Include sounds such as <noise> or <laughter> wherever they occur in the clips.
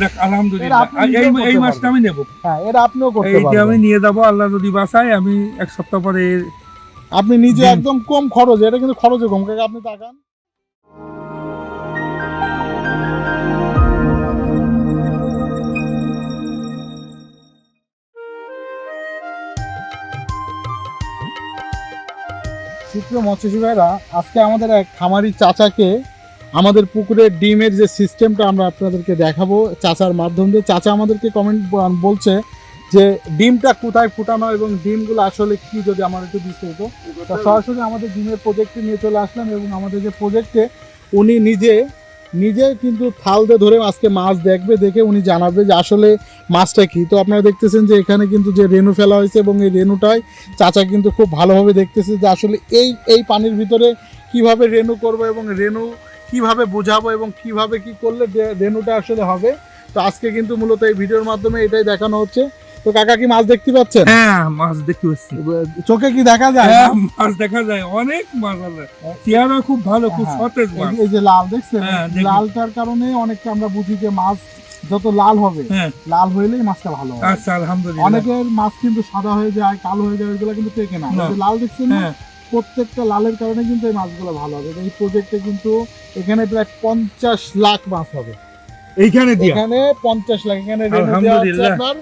দেখ আলহামদুলিল্লাহ। আপনি এই এই মাছটা আমি নেব। হ্যাঁ এটা আপনিও করতে এইটা আমি নিয়ে যাব আল্লাহ যদি বাসায় আমি এক সপ্তাহ পরে আপনি নিজে একদম কম খরচ এটা কিন্তু খরচে কম। কাকা আপনি তাকান। সুপ্রিয় মৎস্যজীবী ভাইরা আজকে আমাদের এক খামারি চাচাকে আমাদের পুকুরের ডিমের যে সিস্টেমটা আমরা আপনাদেরকে দেখাবো চাচার মাধ্যম দিয়ে। চাচা আমাদেরকে কমেন্ট বলছে যে ডিমটা কোথায় ফুটানো এবং ডিমগুলো আসলে কি যদি আমার একটু বিস্তারিত। তা সরাসরি আমাদের ডিমের প্রজেক্টে নিয়ে চলে আসলাম এবং আমাদের যে প্রজেক্টে উনি নিজে নিজে কিন্তু থাল দিয়ে ধরে আজকে মাছ দেখবে দেখে উনি জানাবে যে আসলে মাছটা কি। তো আপনারা দেখতেছেন যে এখানে কিন্তু যে রেনু ফেলা হয়েছে এবং এই রেনুটাই চাচা কিন্তু খুব ভালোভাবে দেখতেছে যে আসলে এই এই পানির ভিতরে কীভাবে রেনু করব এবং রেনু কীভাবে বোঝাবো এবং কীভাবে কি করলে রেনুটা আসলে হবে। তো আজকে কিন্তু মূলত এই ভিডিওর মাধ্যমে এটাই দেখানো হচ্ছে। তো কাকা কি মাছ দেখতে পাচ্ছেন? হ্যাঁ মাছ দেখতে পাচ্ছি। চোখে কি দেখা যায় হ্যাঁ মাছ দেখা যায় অনেক মাছ আছে। চেহারা খুব ভালো খুব হ্যাঁ, সতেজ মাছ। এই যে লাল দেখছেন? হ্যাঁ। লালটার কারণে অনেকটা আমরা বুঝি যে মাছ যত লাল হবে হ্যাঁ। লাল হইলেই মাছটা ভালো হবে। আচ্ছা আলহামদুলিল্লাহ। অনেকের মাছ কিন্তু সাদা হয়ে যায় কালো হয়ে যায় ওইগুলো কিন্তু টেকে না। লাল দেখছেন না? প্রত্যেকটা লালের কারণে কিন্তু এই মাছগুলো ভালো হবে। এই প্রজেক্টে কিন্তু এখানে প্রায় পঞ্চাশ লাখ মাছ হবে। এইখানে এখানে পঞ্চাশ লাখ। এখানে। আপনার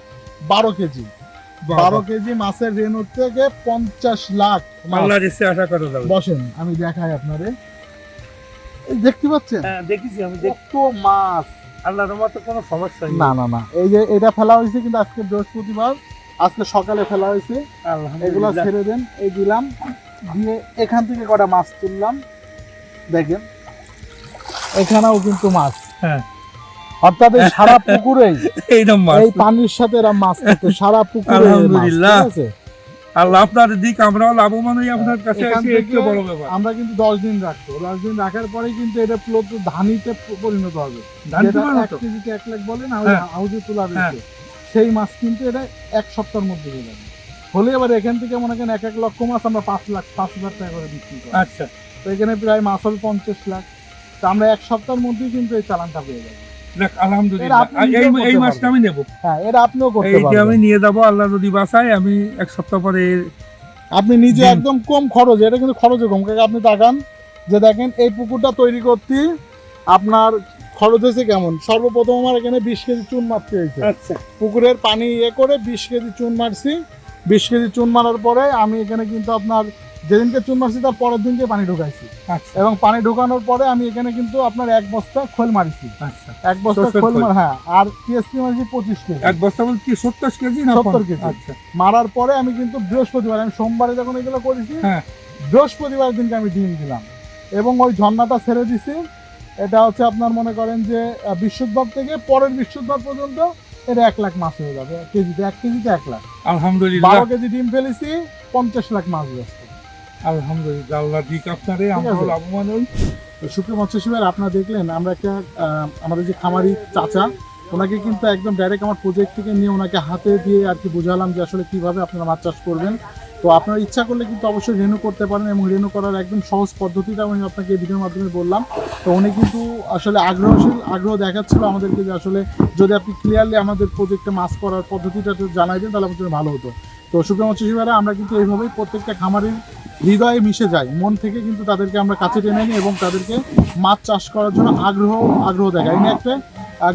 বারো কেজি। বারো কেজি মাছের রেনু থেকে পঞ্চাশ লাখ মাছ। আল্লাহ রেসে আশা করা যাবে। বসেন আমি দেখাই আপনারে দেখতে পাচ্ছেন? হ্যাঁ দেখেছি আমি কত মাছ। আল্লাহর রহমতে কোনো সমস্যা না না না। এই যে এটা ফেলা হয়েছে কিন্তু আজকে বৃহস্পতিবার। আজকে সকালে ফেলা হয়েছে। এগুলা ছেড়ে দেন এই দিলাম। দিয়ে এখান থেকে কটা মাছ তুললাম দেখেন। এখানেও কিন্তু মাছ। হ্যাঁ। অর্থাৎ এই সারা <laughs> মাছ। এই পানির সাথে এরা মাছ সারা পুকুরে আলহামদুলিল্লাহ। আল্লাহ আপনার দিক আমরাও লাভবান হই আপনার কাছে একটু বড় ব্যাপার। আমরা কিন্তু দশ দিন রাখব। দশ দিন রাখার পরে কিন্তু এটা পুরো ধানিতে পরিণত হবে। এক কেজিতে এক লাখ বলেন হ্যাঁ। হাউজে তোলা হ্যাঁ। সেই মাছ কিন্তু এটা এক সপ্তাহের মধ্যে হয়ে যাবে। হলে এবার এখান থেকে মনে করেন এক এক লক্ষ মাছ আমরা পাঁচ লাখ পাঁচ হাজার টাকা করে বিক্রি করি। আচ্ছা। তো এখানে প্রায় মাছ হবে পঞ্চাশ লাখ। তো আমরা এক সপ্তাহের মধ্যেই কিন্তু এই চালানটা পেয়ে যাব। আলহামদুলিল্লাহ। এই নিজেও এই করতে মাছটা আমি নেব। হ্যাঁ এটা আপনিও করতে এইটা আমি নিয়ে যাব আল্লাহ যদি বাসায় আমি এক সপ্তাহ পরে আপনি নিজে একদম কম খরচ এটা কিন্তু খরচে কম। কাকা আপনি তাকান যে দেখেন এই পুকুরটা তৈরি করতে আপনার খরচ হয়েছে কেমন? সর্বপ্রথম আমার এখানে বিশ কেজি চুন মারতে হয়েছে। আচ্ছা। পুকুরের পানি ইয়ে করে বিশ কেজি চুন মারছি। বিশ কেজি চুন মারার পরে আমি এখানে কিন্তু আপনার যেদিনকে চুন মারছি তার পরের দিনকে পানি ঢুকাইছি। আচ্ছা। এবং পানি ঢুকানোর পরে আমি এখানে কিন্তু আপনার এক বস্তা খোল মারিছি। আচ্ছা। এক বস্তা খোল হ্যাঁ আর টিএসপি মারছি পঁচিশ কেজি। এক বস্তা বলতে কি সত্তর কেজি না 70 পঞ্চাশ? কেজি। আচ্ছা। মারার পরে আমি কিন্তু বৃহস্পতিবার আমি সোমবারে যখন এগুলো করেছি হ্যাঁ। বৃহস্পতিবার দিনকে আমি ডিম দিলাম। এবং ওই ঝর্ণাটা ছেড়ে দিছি। এটা হচ্ছে আপনার মনে করেন যে বৃহস্পতিবার থেকে পরের বৃহস্পতিবার পর্যন্ত এটা এক লাখ মাছ হয়ে যাবে। কেজিতে এক কেজিতে এক লাখ। আলহামদুলিল্লাহ। বারো কেজি ডিম ফেলেছি পঞ্চাশ লাখ মাছ আলহামদুলিল্লাহ আল্লাহ দিক আপনারে আমরা লাভবান হই। সুপ্রিয় আপনারা দেখলেন আমরা একটা আমাদের যে খামারি চাচা ওনাকে কিন্তু একদম ডাইরেক্ট আমার প্রজেক্ট থেকে নিয়ে ওনাকে হাতে দিয়ে আর কি বোঝালাম যে আসলে কীভাবে আপনারা মাছ চাষ করবেন। তো আপনার ইচ্ছা করলে কিন্তু অবশ্যই রেনু করতে পারেন এবং রেনু করার একদম সহজ পদ্ধতিটা আমি আপনাকে ভিডিওর মাধ্যমে বললাম। তো উনি কিন্তু আসলে আগ্রহশীল, আগ্রহ দেখাচ্ছিল আমাদেরকে যে আসলে যদি আপনি ক্লিয়ারলি আমাদের প্রজেক্টে মাছ করার পদ্ধতিটা জানাই দেন, তাহলে আমাদের ভালো হতো। তো সুপ্রিয় মৎস্য শিবিরা আমরা কিন্তু এইভাবেই প্রত্যেকটা খামারের হৃদয়ে মিশে যাই। মন থেকে কিন্তু তাদেরকে আমরা কাছে টেনে নিই এবং তাদেরকে মাছ চাষ করার জন্য আগ্রহ আগ্রহ দেখাই। ইনি একটা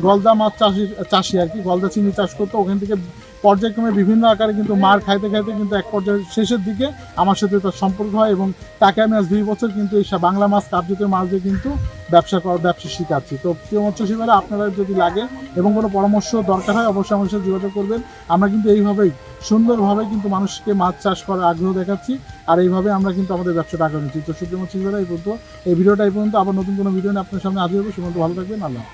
গলদা মাছ চাষি চাষি আর কি, গলদা চিনি চাষ করতো, ওখান থেকে পর্যায়ক্রমে বিভিন্ন আকারে কিন্তু মার খাইতে খাইতে কিন্তু এক পর্যায়ে শেষের দিকে আমার সাথে তার সম্পর্ক হয় এবং তাকে আমি আজ দুই বছর কিন্তু এই বাংলা মাছ কাপজাতীয় মাছ দিয়ে কিন্তু ব্যবসা করার ব্যবসা শিখাচ্ছি। তো প্রিয় মৎস্যশিবারা আপনারা যদি লাগে এবং কোনো পরামর্শ দরকার হয় অবশ্যই আমার সাথে যোগাযোগ করবেন। আমরা কিন্তু এইভাবেই সুন্দরভাবে কিন্তু মানুষকে মাছ চাষ করার আগ্রহ দেখাচ্ছি আর এইভাবে আমরা কিন্তু আমাদের ব্যবসাটা আগ্রহ নিচ্ছি তো সুপ্রিয় মৎস্যশিবারা এই পর্যন্ত। এই ভিডিওটা এই পর্যন্ত। আবার নতুন কোনো ভিডিও নিয়ে আপনার সামনে হাজির হব। সে ভালো থাকবেন। আল্লাহ।